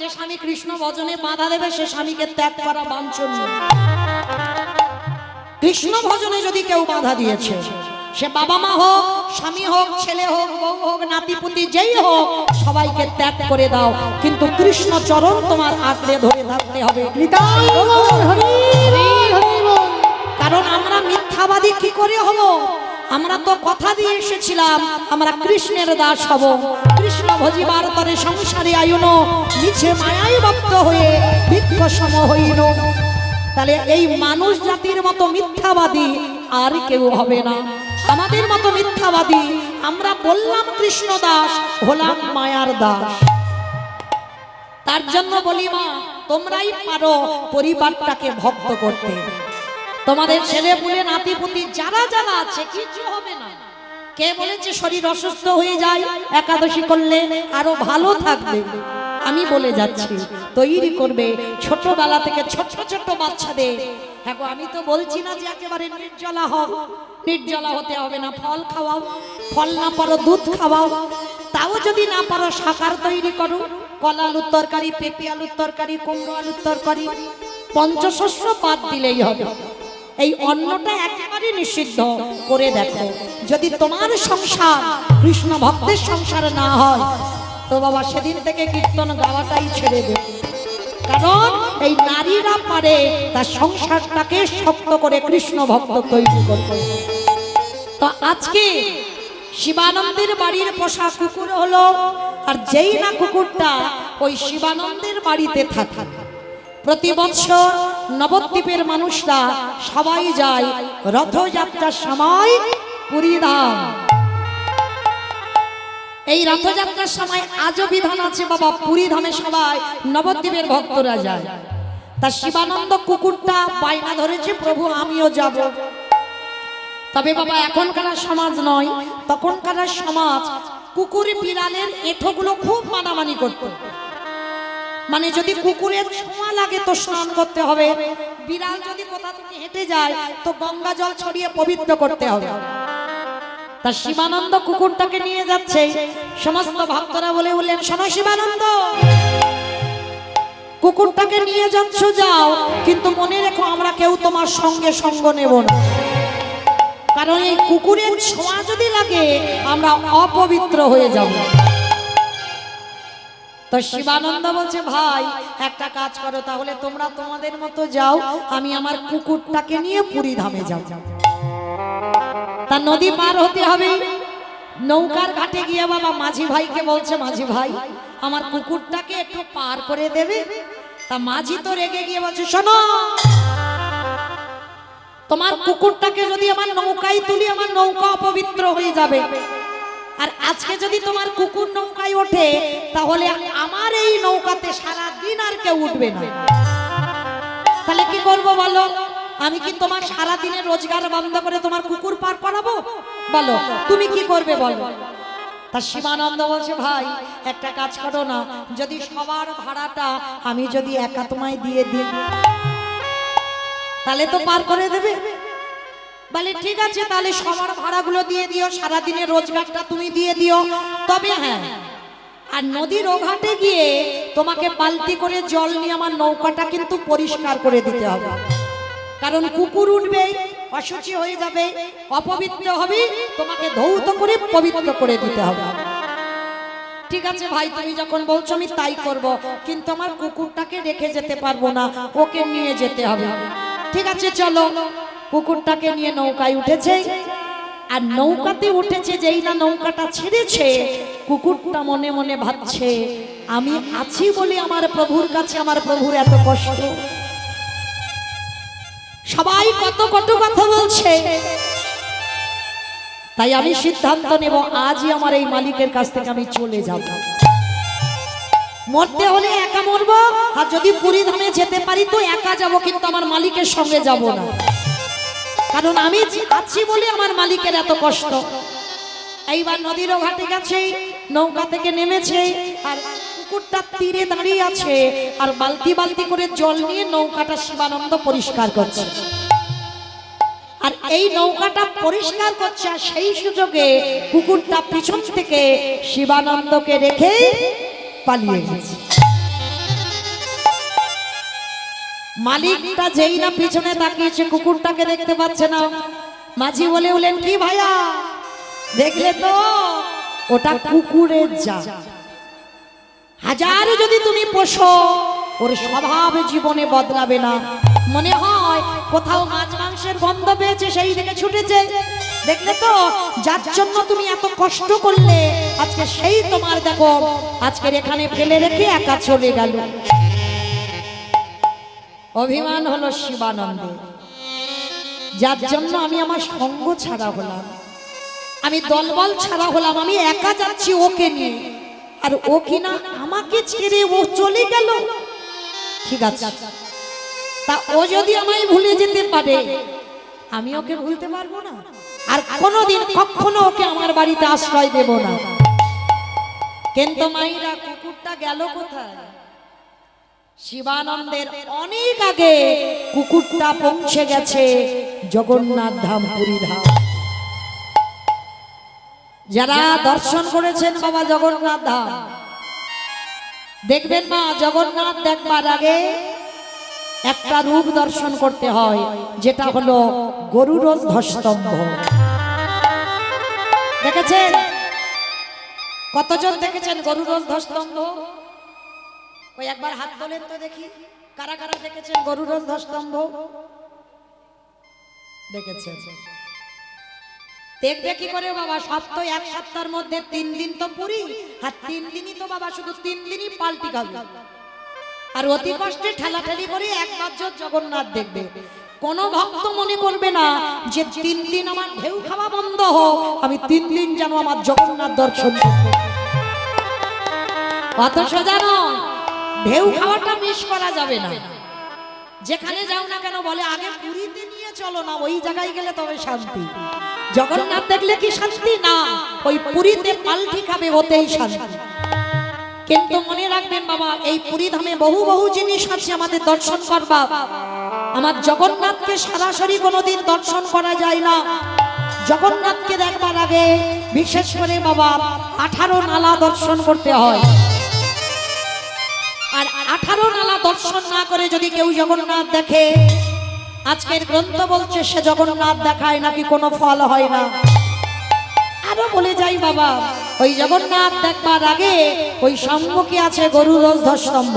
যে স্বামী কৃষ্ণ ভজনে বাধা দেবে সে স্বামীকে ত্যাগ করা বাঞ্ছনীয়। কৃষ্ণ ভজনে যদি কেউ বাধা দিয়েছে সে বাবা মা হোক স্বামী হোক ছেলে হোক বউ হোক নাতিপুতি যেই হোক সবাইকে ত্যাগ করে দাও। কিন্তু কৃষ্ণ চরণ তোমার আঁকড়ে ধরে থাকতে হবে। কারণ আমরা মিথ্যাবাদী কি করে হব? আমরা তো কথা দিয়ে এসেছিলাম, আমরা কৃষ্ণের দাস হব। কৃষ্ণ ভজিবার তরে সংসারে আয়ুন, মিছে মায়ায় বক্ত হয়ে বৃক্ষ সম হইল। তাহলে এই মানুষ জাতির মতো মিথ্যাবাদী আর কেউ হবে না। আমাদের মতো মিথ্যাবাদী, আমরা বললাম কৃষ্ণ দাস, হলাম মায়ার দাস। তার জন্য বলি মা, তোমরাই পারো পরিবারটাকে ভক্ত করতে। তোমাদের ছেলে পুলে নাতিপুতি যারা যারা আছে, কিছু হবে না। কে বলেছে শরীর অসুস্থ হয়ে যায়, একাদশী করলে আরও ভালো থাকবে? আমি বলে যাচ্ছি, তৈরি করবে ছোটবেলা থেকে ছোট ছোট বাচ্চাদের। হ্যাঁ আমি তো বলছি না যে একেবারে নির্জলা হও। নির্জলা হতে হবে না, ফল খাওয়াও, ফল না পারো দুধ খাওয়াও। তাও যদি না পারো সাকার তৈরি করো, কলা আলুর তরকারি, পেঁপে আলুর তরকারি, কুমড়ো আলুর তরকারি, পঞ্চশস্য পাত দিলেই হবে। এই অন্নটা একেবারে নিষিদ্ধ। করে দেখো, যদি তোমার সংসার কৃষ্ণ ভক্তের সংসার না হয়, তো বাবা সেদিন থেকে কীর্তন গাওয়াটাই ছেড়ে দেবে কারণ এই নারীরা পারে, তার সংসারটাকে শক্ত করে কৃষ্ণ ভক্ত তৈরি করবে তো আজকে শিবানন্দের বাড়ির পোষা কুকুর হলো, আর যেই না কুকুরটা, ওই শিবানন্দের বাড়িতে থাকে। প্রতি বছর নবদ্বীপের মানুষরা সবাই যায় রথযাত্রার সময় পুরীধাম এই রথযাত্রার সময় আজও বিধান আছে বাবা, পুরী ধামে সবাই নবদ্বীপের ভক্তরা যায়। তা শিবানন্দ কুকুরটা বাইনা ধরেছে, প্রভু, আমিও যাব। তবে বাবা, এখনকার সমাজ নয়, তখনকার সমাজ কুকুর বিড়ালের এঁঠোগুলো খুব মানামানি করত। মানে যদি কুকুরের ছোঁয়া লাগে তো স্নান করতে হবে। বিড়াল যদি কোথা থেকে হেঁটে যায় তো গঙ্গা জল ছড়িয়ে পবিত্র করতে হবে। তা শিবানন্দ কুকুরটাকে নিয়ে যাচ্ছে। সমস্ত ভক্তরা বলে উঠলেন শোনো শিবানন্দ। কুকুরটাকে নিয়ে যাচ্ছ যাও। কিন্তু মনে রেখো আমরা কেউ তোমার সঙ্গে সঙ্গ নেব না। কারণ এই কুকুরের ছোঁয়া যদি লাগে আমরা অপবিত্র হয়ে যাব। তো শিবানন্দ বলছে, ভাই, একটা কাজ করো, তাহলে তোমরা তোমাদের মতো যাও, আমি আমার কুকুরটাকে নিয়ে পুরী ধামে যাও তা নদী পার হতে হবে। নৌকার ঘাটে গিয়ে বাবা মাঝি ভাইকে বলছে, মাঝি ভাই, আমার কুকুরটাকে একটু পার করে দেবে? তা মাঝি তো রেগে গিয়ে বলছে, শোনো, তোমার কুকুরটাকে যদি আমার নৌকায় তুলি, আমার নৌকা অপবিত্র হয়ে যাবে। আর আজকে যদি তোমার কুকুর নৌকায় ওঠে, তাহলে আমার এই নৌকাতে সারা দিন আর কেউ উঠবে না। তাহলে কি করব বলো? আমি কি তোমার সারা দিনের রোজগার বন্ধ করে তোমার কুকুর পার করাবো বলো, তুমি কি করবে বলো? তা শিবানন্দ বলছে, ভাই, একটা কাজ করো না। যদি সবার ভাড়াটা আমি যদি একা তোমায় দিয়ে দিই, তাহলে তো পার করে দেবে। বলে, ঠিক আছে, তাহলে সবার ভাড়াগুলো দিয়ে দিও সারা দিনের রোজগারটা তুমি দিয়ে দিও। তবে হ্যাঁ আর নদীর ওঘাটে গিয়ে তোমাকে বালতি করে জল নিয়ে আমার নৌকাটা কিন্তু পরিষ্কার করে দিতে হবে। কারণ কুকুর উঠবে অসুচি হয়ে যাবে, অপবিত্র হবে, তোমাকে ধৌত করে পবিত্র করে দিতে হবে। ঠিক আছে ভাই, তুমি যখন বলছো আমি তাই করব, কিন্তু আমার কুকুরটাকে রেখে যেতে পারব না, ওকে নিয়ে যেতে হবে। ঠিক আছে, চলো। কুকুরটাকে নিয়ে নৌকায় উঠেছে। আর নৌকাতে উঠেছে যেই না নৌকাটা ছেড়েছে, কুকুরটা মনে মনে ভাবছে, আমি আছি বলে আমার প্রভুর কাছে আমার প্রভুর এত কষ্ট। সবাই কত কত কথা বলছে। তাই আমি সিদ্ধান্ত নেব, আজই আমার এই মালিকের কাছ থেকে আমি চলে যাব। মরতে হলে একা মরবো, আর যদি পুরী ধামে যেতে পারি তো একা যাব, কিন্তু আমার মালিকের সঙ্গে যাব না। কারণ আমি আছি বলে আমার মালিকের এত কষ্ট। এইবার নদীর ঘাটে গেছে, নৌকা থেকে নেমেছে, আর কুকুরটা তীরে দাঁড়িয়ে আছে, আর বালতি বালতি করে জল নিয়ে নৌকাটা শিবানন্দ পরিষ্কার করছে। আর এই নৌকাটা পরিষ্কার করছে, আর সেই সুযোগে কুকুরটা পিছন থেকে শিবানন্দকে রেখে পালিয়ে গেছে। মালিকটা যেই না পিছনে তাকিয়েছে কুকুরটাকে দেখতে পাচ্ছে না। মাঝি বলে উলেন কি ভাইয়া? দেখলে তো ওটা কুকুরের যা হাজার যদি তুমি পোষো ওর স্বভাব জীবনে বদলাবে না। মনে হয় কোথাও মাছ মাংসের গন্ধ পেয়েছে সেই দিকে ছুটেছে। দেখলে তো যার জন্য তুমি এত কষ্ট করলে আজকে সেই তোমার দেখো আজকের এখানে ফেলে রেখে একা চলে গেল। অভিমান হলো শিবানন্দে। যার জন্য আমি আমার সঙ্গ ছাড়া হলাম। আমি দলবল ছাড়া হলাম, আমি একা যাচ্ছি ওকে নিয়ে। আর ও কিনা আমাকে ছেড়ে ও চলে গেল। ঠিক আছে। তা ও যদি আমায় ভুলে যেতে পারে, আমি ওকে ভুলতে পারব না। আর কোনোদিন কখনো ওকে আমার বাড়িতে আশ্রয় দেব না। কিন্তু মাইরা কুকুরটা গেল কোথায়? শিবানন্দের অনেক আগে কুকুরটা পৌঁছে গেছে জগন্নাথ ধাম, পুরী ধাম। যারা দর্শন করেছেন বাবা জগন্নাথ ধাম, দেখবেন মা, জগন্নাথ দেখবার আগে একটা রূপ দর্শন করতে হয়, যেটা হলো গরুরজ ধ্বস্তম্ভ দেখেছেন? কতজন দেখেছেন গরুরজ ধ্বস্তম্ভ ওই একবার হাত তোলেন তো দেখি। কারা কারা দেখেছেন গরুরজ ধ্বস্তম্ভ দেখেছেন। দেখবে কি করে বাবা? সব তো এক সপ্তাহের মধ্যে তিন দিন তো পুরি, আর তিন দিনই তো বাবা শুধু তিন দিনই পাল্টি খাবে। আর অতি কষ্টে ঠেলাঠেলি করে একবার জোর জগন্নাথ দেখবে। কোন ভক্ত মনে করবে না যে তিন দিন আমার ঢেউ খাওয়া বন্ধ হোক, আমি তিন দিন যেন আমার জগন্নাথ দর্শন করতে। অত সোজা নয় ঢেউ খাওয়াটা মিস করা যাবে না। যেখানে যাও না কেন বলে আগে পুরীতে নিয়ে চলো না ওই জায়গায় গেলে তবে শান্তি। জগন্নাথ দেখলে কি শান্তি? না ওই পুরীতে পাল্টি খাবে ওতেই শান্তি। কিন্তু মনে রাখবেন বাবা এই পুরী ধামে বহু বহু জিনিস আছে আমাদের দর্শন করবা আমার জগন্নাথকে সরাসরি কোনোদিন দর্শন করা যায় না। জগন্নাথকে দেখবার আগে বিশেষ করে বাবা আঠারো নালা দর্শন করতে হয়। আর আঠারো নালা দর্শন না করে যদি কেউ জগন্নাথ দেখে, আজকের গ্রন্থ বলছে, সে জগন্নাথ দেখায় নাকি কোনো ফল হয় না। আরও বলে যাই বাবা, ওই জগন্নাথ দেখবার আগে ওই সম্মুখে আছে? গরুরজ স্তম্ভ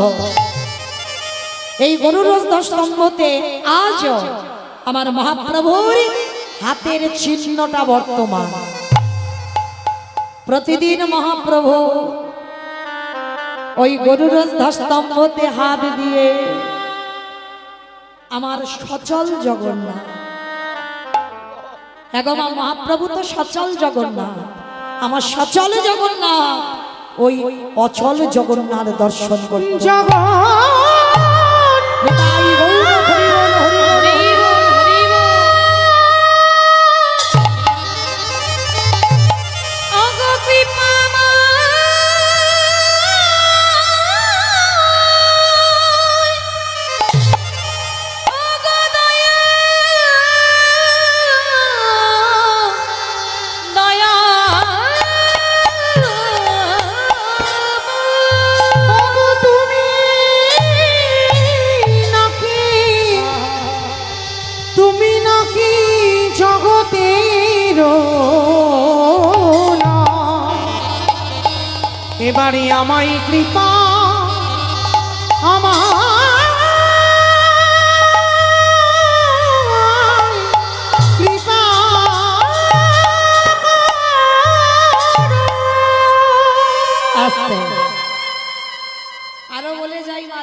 এই গরুরজ স্তম্ভতে আজও আমার মহাপ্রভুর হাতের চিহ্নটা বর্তমান। প্রতিদিন মহাপ্রভু ওই গরুর স্তম্ভতে হাত দিয়ে। আমার সচল জগন্নাথ। এগমা মহাপ্রভু তো সচল জগন্নাথ। আমার সচল জগন্নাথ ওই অচল জগন্নাথ দর্শন করতে জগন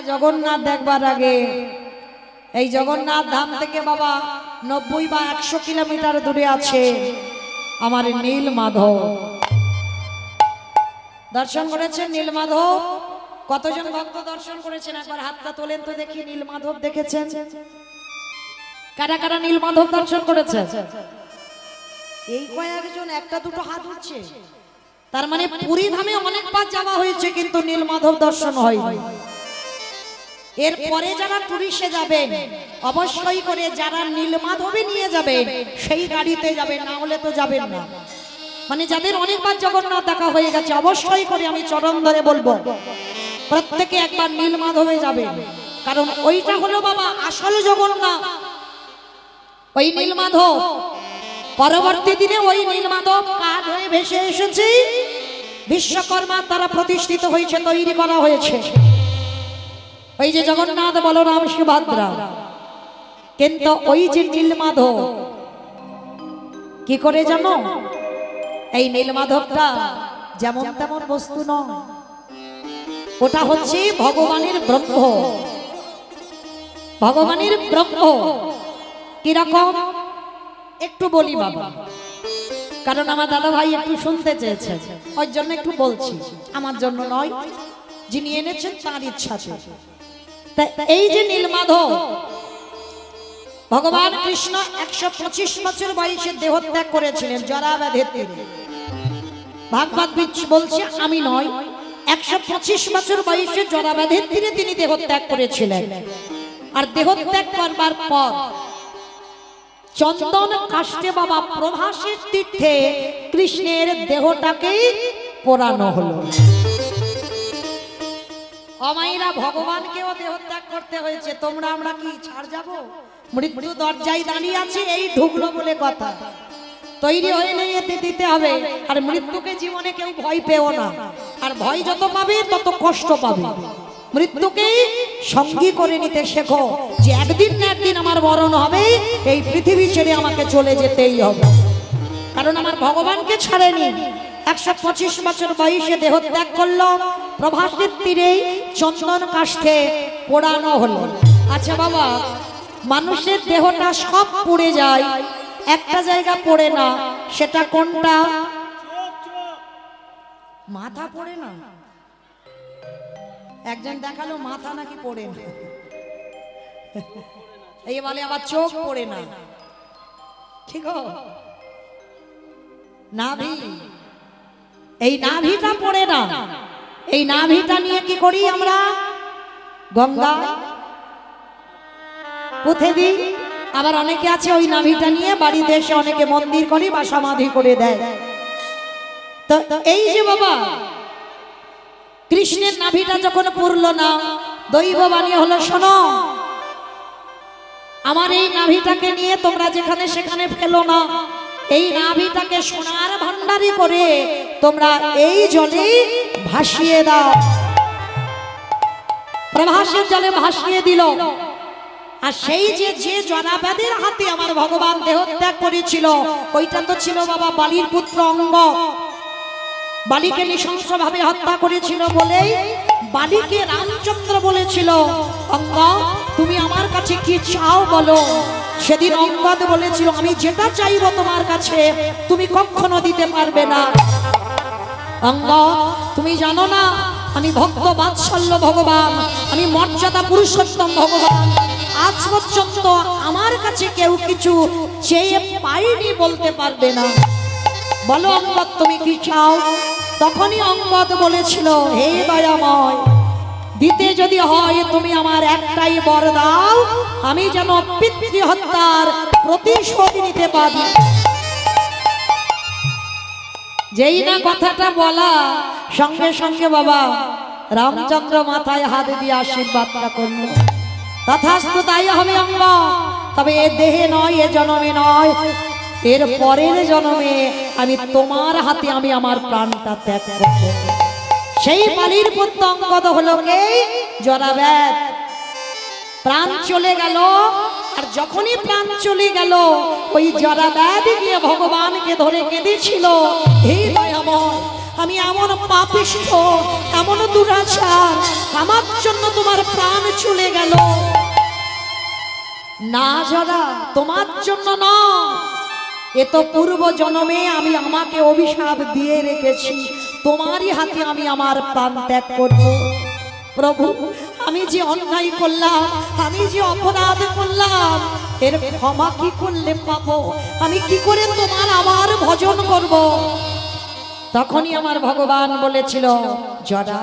জগন্নাথ দেখবার আগে। এই জগন্নাথ ধাম থেকে বাবা নব্বই বা একশো কিলোমিটার দূরে আছে আমার নীল মাধব। দর্শন করেছেন নীল মাধব? কতজন ভক্ত দর্শন করেছেন? একবার হাতটা তোলেন তো দেখি নীল মাধব দেখেছেন। কারা কারা নীল মাধব দর্শন করেছে এই কয়েকজন, একটা দুটো হাত উঠছে। তার মানে পুরী ধামে অনেকবার যাওয়া হয়েছে, কিন্তু নীলমাধব দর্শন হয়নি। এরপরে যারা টুরিস্টে যাবেন, অবশ্যই করে যারা নীলমাধবে নিয়ে যাবেন, সেই গাড়িতে যাবেন, না হলে তো যাবেন না। মানে যাদের অনেকবার জগন্নাথ দেখা হয়ে গেছে, অবশ্যই করে আমি চরণ ধরে বলব, প্রত্যেকে একবার নীলমাধবে যাবে। কারণ ওইটা হলো বাবা আসল জগন্নাথ। ওই নীলমাধব। পরবর্তী দিনে ওই নীলমাধব কাঠ হয়ে ভেসে এসেছে। বিশ্বকর্মা দ্বারা প্রতিষ্ঠিত হয়েছে, তৈরি করা হয়েছে। ওই যে জগন্নাথ বলরাম সুভদ্রা। কিন্তু ওই যে নীলমাধব, কি করে জানো? এই নীলমাধবটা যেমন তেমন বস্তু নয়। ওটা হচ্ছে ভগবানের ব্রহ্ম। ভগবানের ব্রহ্ম। কীরকম? একটু বলি বাবা। কারণ আমার দাদা ভাই একটু শুনতে চেয়েছে। ওই জন্য একটু বলছি। আমার জন্য নয়। যিনি এনেছেন তার ইচ্ছাতে। এই যে নীলমাধব, ভগবান কৃষ্ণ একশো পঁচিশ বছর বয়সে দেহত্যাগ করেছিলেন জরা ব্যাধের তীরে। ভাগবত বলছে, আমি নয়, একশো পঁচিশ বছর বয়সে জরা ব্যাধের তীরে তিনি দেহত্যাগ করেছিলেন। আর দেহত্যাগ করবার পর চন্দন কাষ্টে বাবা প্রভাসের তীর্থে কৃষ্ণের দেহটাকেই পোড়ানো হলো। অমাইরা ভগবানকেও দেহত্যাগ করতে হয়েছে। তোমরা আমরা কি ছাড় যাব? মৃত্যু দরজায় দাঁড়িয়ে আছে, এই ঢুকলো বলে কথা। তৈরি হয়ে নেই, এতে দিতে হবে। আর মৃত্যুকে জীবনে কেউ ভয় পেও না। আর ভয় যত পাবে, তত কষ্ট পাবে। মৃত্যুকে সঙ্গী করে নিতে শেখো যে একদিন না একদিন আমার মরণ হবে, এই পৃথিবী ছেড়ে আমাকে চলে যেতেই হবে। কারণ আমার ভগবানকে ছাড়েনি। একশো পঁচিশ বছর বয়সে দেহত্যাগ করল। প্রভাসের তীরে চন্দন কাষ্ঠে পোড়ানো হলো। আচ্ছা বাবা, মানুষের দেহটা সব পুড়ে যায়, একটা জায়গা পড়ে না, সেটা কোনটা? মাথা পড়ে না? একজন দেখাল মাথা নাকি পড়ে না? এই বলে আবার চোখ পড়ে না। ঠিক নাভি? এই নাভিটা পড়ে না। এই নাভিটা নিয়ে কি করি আমরা? গঙ্গা। পুঁথে দিই। আবার অনেকে আছে ওই নাভিটা নিয়ে বাড়িতে এসে অনেকে মন্দির করি বা সমাধি করে দেয়। তো এই যে বাবা, কৃষ্ণের নাভিটা যখন পুরল না দৈব বাণী হলো, শোনো, আমার এই নাভিটাকে নিয়ে তোমরা যেখানে সেখানে ফেলো না। এই নাভিটাকে সোনার ভান্ডারি করে তোমরা এই জলে ভাসিয়ে দাও। প্রভাসের জলে ভাসিয়ে দিল। আর সেই যে যে জনাবাদের হাতে আমার ভগবান দেহত্যাগ করেছিল, ওইটা তো ছিল বাবা বালির পুত্র অঙ্গ। বালিকে নৃশংস ভাবে হত্যা করেছিল বলেই বালিকে রামচন্দ্র বলেছিল, অঙ্গ, তুমি আমার কাছে কি চাও বলো? সেদিন অঙ্গদ বলেছিল, আমি যেটা চাইব তোমার কাছে, তুমি কখনো দিতে পারবে না। অঙ্গ তুমি জানো না, আমি ভক্ত বাৎসল্য ভগবান, আমি মর্যাদা পুরুষোত্তম ভগবান। আজ পর্যন্ত আমার কাছে কেউ কিছু চেয়ে পাইনি বলতে পারবে না। বলো অঙ্গদ তুমি কি চাও? তখনই অঙ্গদ বলেছিল, হে দয়াময় দিতে যদি হয়, তুমি আমার একটাই বর দাও। আমি যেন পিতৃ হত্যার প্রতিশোধ নিতে পারি। যেই না কথাটা বলা, সঙ্গে সঙ্গে বাবা রামচন্দ্র মাথায় হাত দিয়ে আশীর্বাদটা করল। তথাস্তু তাই হবে অঙ্গ, তবে এ দেহে নয়, এ জন্মে নয়। এর পরের জন্মে আমি তোমার হাতে আমি আমার প্রাণটা ত্যাগ করব। সেই বালির পুত্র অঙ্গদ হলো কে? জরাব্যাত প্রাণ চলে গেল, আর যখনই প্রাণ চলে গেল, ওই জরা গিয়ে ভগবানকে ধরে কেঁদেছিল। হে দয়াময়, আমি এমন পাপিষ্ঠ এমন দুরাচার, আমার জন্য তোমার প্রাণ চলে গেল। না জরা, তোমার জন্য না। এ তো পূর্ব জন্মে আমি আমাকে অভিশাপ দিয়ে রেখেছি। তোমারই হাতে আমি আমার প্রাণ ত্যাগ করব। প্রভু, আমি যে অন্যায় করলাম, আমি যে অপরাধ করলাম, এর ক্ষমা কি করলে পাবো? আমি কি করে তোমার আবার ভজন করব? তখনই আমার ভগবান বলেছিল, জরা,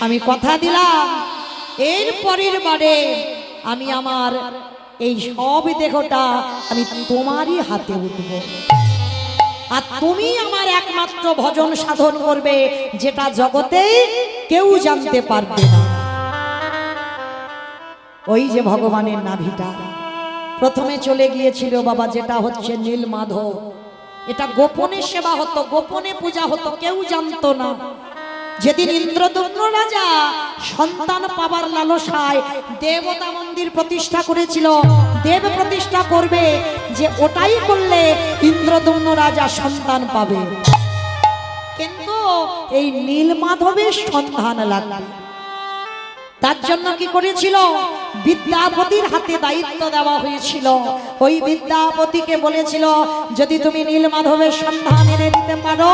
আমি কথা দিলাম। এর পরের বারে আমি আমার এই সব দেহটা আমি তোমারই হাতে উঠব। আর তুমি আমার একমাত্র ভজন সাধন করবে, যেটা জগতে কেউ জানতে পারবে না। ওই যে ভগবানের নাভিটা, প্রথমে চলে গিয়েছিল বাবা, যেটা হচ্ছে নীল মাধব। এটা গোপনে সেবা হতো, গোপনে পূজা হতো, কেউ জানতো না। যেদিন ইন্দ্রদম্ন রাজা সন্তান পাবার লালসায় দেবতা মন্দির প্রতিষ্ঠা করেছিল দেব প্রতিষ্ঠা করবে যে ওটাই করলে ইন্দ্রদম্ন রাজা সন্তান পাবে। কিন্তু এই নীল মাধবের সন্ধান লাগবে। তার জন্য কি করেছিল? বিদ্যাপতির হাতে দায়িত্ব দেওয়া হয়েছিল। ওই বিদ্যাপতিকে বলেছিল, যদি তুমি নীলমাধবের সন্ধান এনে দিতে পারো,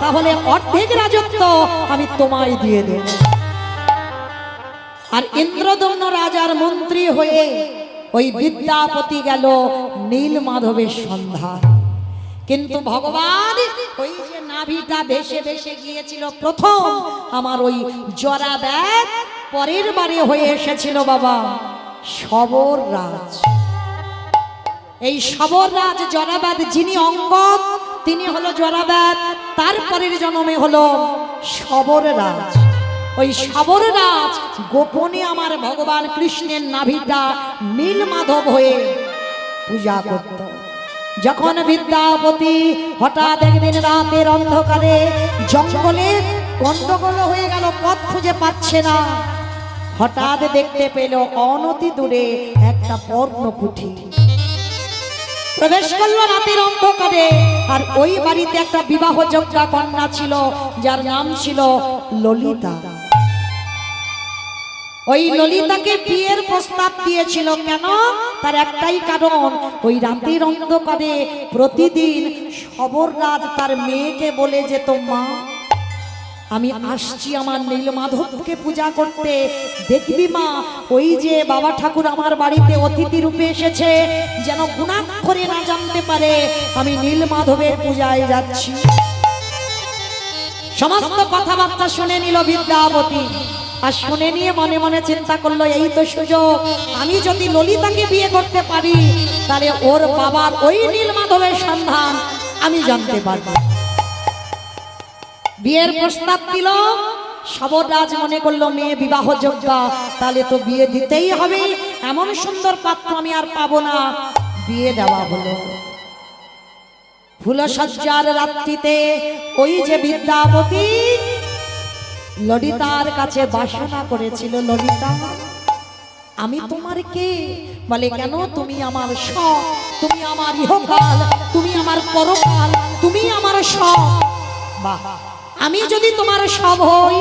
তাহলে অর্ধেক রাজত্ব আমি তোমায় দিয়ে দেব। আর ইন্দ্রদম্ন রাজার মন্ত্রী হয়ে ওই বিদ্যাপতি গেল নীল মাধবের সন্ধান। কিন্তু ভগবান ওই যে নাভিটা ভেসে ভেসে গিয়েছিল প্রথম, আমার ওই জরা ব্যাগ পরের বারে হয়ে এসেছিল বাবা, সবর রাজ। এই সবর রাজ জরাবাদ যিনি অঙ্গদ, তিনি হলো জরাবাদ তারপরের জন্মে হলো সবর রাজ। ওই সবর রাজ গোপনে আমার ভগবান কৃষ্ণের নাভিটা নীলমাধব হয়ে পূজা করত। যখন বিদ্যাপতি হঠাৎ একদিন রাতের অন্ধকারে জঙ্গলে গন্ডগোল হয়ে গেল, পথ খুঁজে পাচ্ছে না। হঠাৎ দেখতে পেল অনতি দূরে একটা পর্ণকুঠি। প্রবেশ করল রাতের অন্ধকারে, আর ওই বাড়িতে একটা বিবাহযোগ্য কন্যা ছিল, যার নাম ছিল ললিতা। ওই ললিতাকে বিয়ের প্রস্তাব দিয়েছিল কেন? তার একটাই কারণ, ওই রাতের অন্ধকারে প্রতিদিন সবররাজ তার মেয়েকে বলে যেত, মা, আমি আসছি আমার নীলমাধবকে পূজা করতে। দেখবি মা, ওই যে বাবা ঠাকুর আমার বাড়িতে অতিথি রূপে এসেছে, যেন গুণাক্ষরে না জানতে পারে, আমি নীলমাধবের পূজায় যাচ্ছি। সমস্ত কথাবার্তা শুনে নিল বিদ্যাপতি আর শুনে নিয়ে মনে মনে চিন্তা করল, এই তো সুযোগ, আমি যদি ললিতাকে বিয়ে করতে পারি, তাহলে ওর বাবার ওই নীলমাধবের সন্ধান আমি জানতে পারব। বিয়ের প্রস্তাব দিল সবরাজ মনে করল, মেয়ে বিবাহ যোগ্যা তাহলে তো বিয়ে দিতেই হবে, এমন সুন্দর পাত্র আমি আর পাবো না। বিয়ে দেওয়া হলো। ফুলসজ্জার রাত্রিতে ওই যে বিদ্যাপতি ললিতার কাছে বাসনা করেছিল, ললিতা, আমি তোমার কে বলে, কেন তুমি আমার সব তুমি আমার ইহকাল, তুমি আমার পরকাল, তুমি আমার বাহ, আমি যদি তোমার সব হই,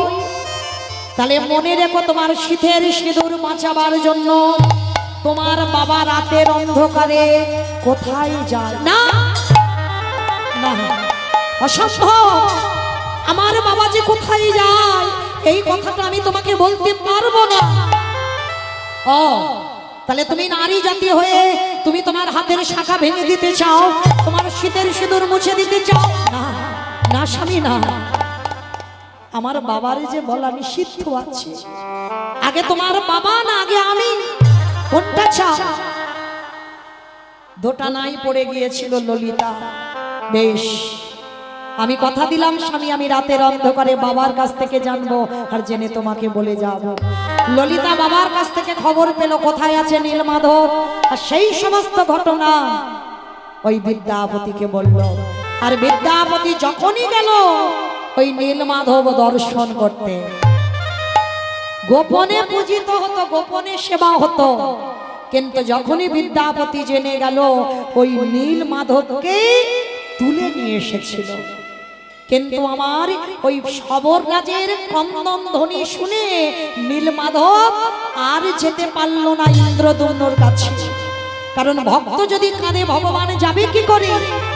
তাহলে মনে রেখো তোমার শীতের সিঁদুর বাঁচাবার জন্য তোমার বাবা রাতের অন্ধকারে কোথায় যায়? না অসম্ভব আমার বাবা যে কোথায় যায়, এই কথাটা আমি তোমাকে বলতে পারব না। ও, তাহলে তুমি নারী জাতি হয়ে তুমি তোমার হাতের শাখা ভেঙে দিতে চাও, তোমার শীতের সিঁদুর মুছে দিতে চাও? না স্বামী, না। আমার বাবার যে বলা নিষিদ্ধ আছে। আগে তোমার বাবা, না আগে আমি। কোনটা চাও? পড়ে গিয়েছিল ললিতা। বেশ আমি কথা দিলাম স্বামী, আমি রাতের অন্ধকারে বাবার কাছ থেকে জানব। আর জেনে তোমাকে বলে যাব। ললিতা বাবার কাছ থেকে খবর পেল, কোথায় আছে নীলমাধব? আর সেই সমস্ত ঘটনা ওই বিদ্যাপতিকে বলল। আর বিদ্যাপতি যখনই গেল, ওই নীলমাধব দর্শন করতে। গোপনে পূজিত হতো, গোপনে সেবা হতো। কিন্তু যখনই বিদ্যাপতি জেনে গেল, ওই নীল মাধবকে তুলে নিয়ে এসেছিল। কিন্তু আমার ওই সবর রাজের কন্দন ধ্বনি শুনে নীল মাধব আর যেতে পারল না ইন্দ্রদুম্নর কাছে। কারণ ভক্ত যদি কাঁদে, ভগবান যাবে কি করে?